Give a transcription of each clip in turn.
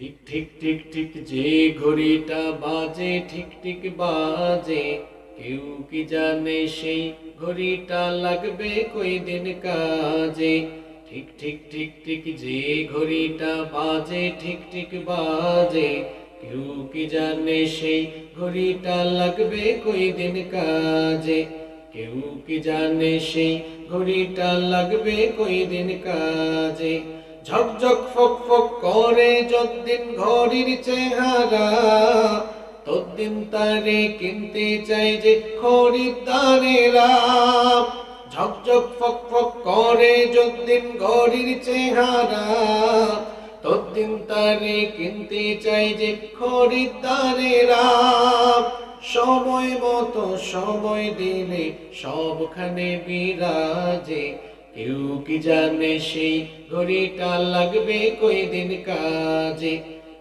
ঠিক ঠিক ঠিক ঠিক যে ঘড়িটা বাজে, ঠিক ঠিক বাজে। কেউ কি জানে সেই ঘড়িটা লাগবে কই দিন কাজে? ঠিক ঠিক ঠিক ঠিক যে ঘড়িটা বাজে, ঠিক ঠিক বাজে। কেউ কি জানে সেই ঘড়িটা লাগবে কই দিন কাজে? কেউ কি জানে সেই ঘড়িটা লাগবে কই দিন কাজে? ঝকঝক ফক ফক করে যতদিন ঘড়ির চেহারা তদ্দিন তারে কিনতে চাই যে খরিদ্দারেরা। ঝকঝক ফক ফক করে যতদিন ঘড়ির চেহারা, ততদিন তারে কিনতে চাই যে খরিদ্দারেরা। সময় মতো সময় দিলে সবখানে বিরাজে কেউ কি জানে সেই ঘড়িটা লাগবে কই দিন কাজে?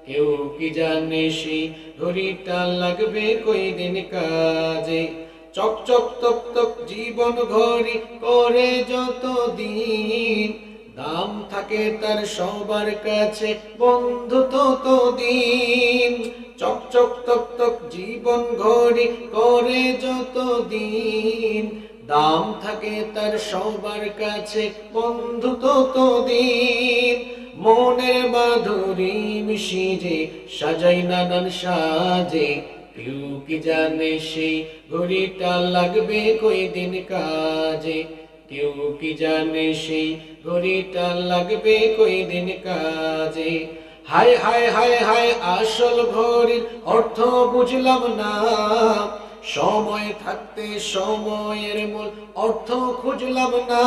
কেউ কি জানে সেই ঘড়িটা লাগবে কই দিন কাজে? চক চক তক তক জীবন ঘড়ি করে যত দিন দাম থাকে তার সবার কাছে বন্ধু তত দিন চক চক তক তক জীবন ঘড়ি করে যত দিন দাম থাকে তার সবার কাছে। বন্ধু তত দিন মনের মাধুরী মিশিয়ে সাজাই নানান সাজে। কেউ কি জানে সেই ঘড়িটা লাগবে কই দিন কাজে? কেউ কি জানে সেই ঘড়িটা লাগবে কই দিন কাজে? হায় হায় হায় হায় আসল ঘড়ির অর্থ বুঝলাম না। সময় থাকতে সময়ের মূল অর্থ খুঁজলাম না।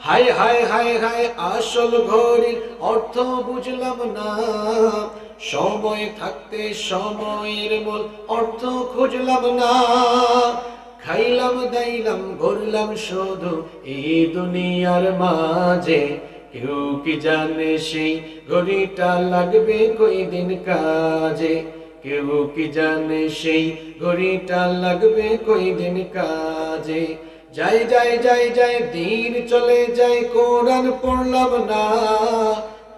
হায় হায় হায় হায়, আসল ঘড়ির অর্থ বুঝলাম না। সময় থাকতে সময়ের মূল অর্থ খুঁজলাম না। খাইলাম, দাইলাম, ঘুরলাম শুধু এই দুনিয়ার মাঝে। কেউ কি জানে সেই ঘড়িটা লাগবে কই দিন কাজে? কেউ কি জানে সেই ঘড়িটা লাগবে কই দিন কাজে? যাই যাই যাই যাই, দিন চলে যাই কোরআন পড়লাম না।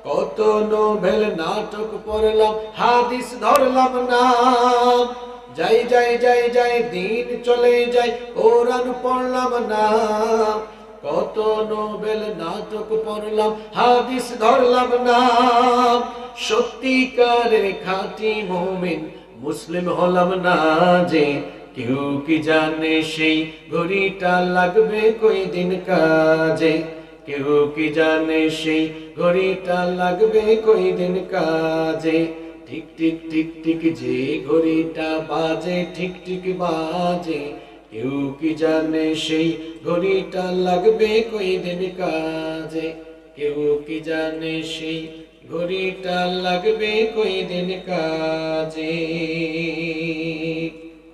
কত নোভেল নাটক পড়লাম, হাদিস ধরলাম না। যাই যাই যাই যাই, দিন চলে যাই কোরআন পড়লাম না। কত নোবেল নাটক পড়লাম, হাদিস ধরলাম না। সত্যিকারের খাঁটি মুমিন মুসলিম হলাম না যে, কেউ কি জানে সেই ঘড়িটা লাগবে কই দিন কাজে? কেউ কি জানে সেই ঘড়িটা লাগবে কই দিন কাজে? ঠিক ঠিক ঠিক ঠিক যে ঘড়িটা বাজে, ঠিক ঠিক বাজে। কেউ কি জানে সেই ঘড়িটা লাগবে কই দিন কাজে? কেউ কি জানে সেই ঘড়িটা লাগবে কই দিন কাজে?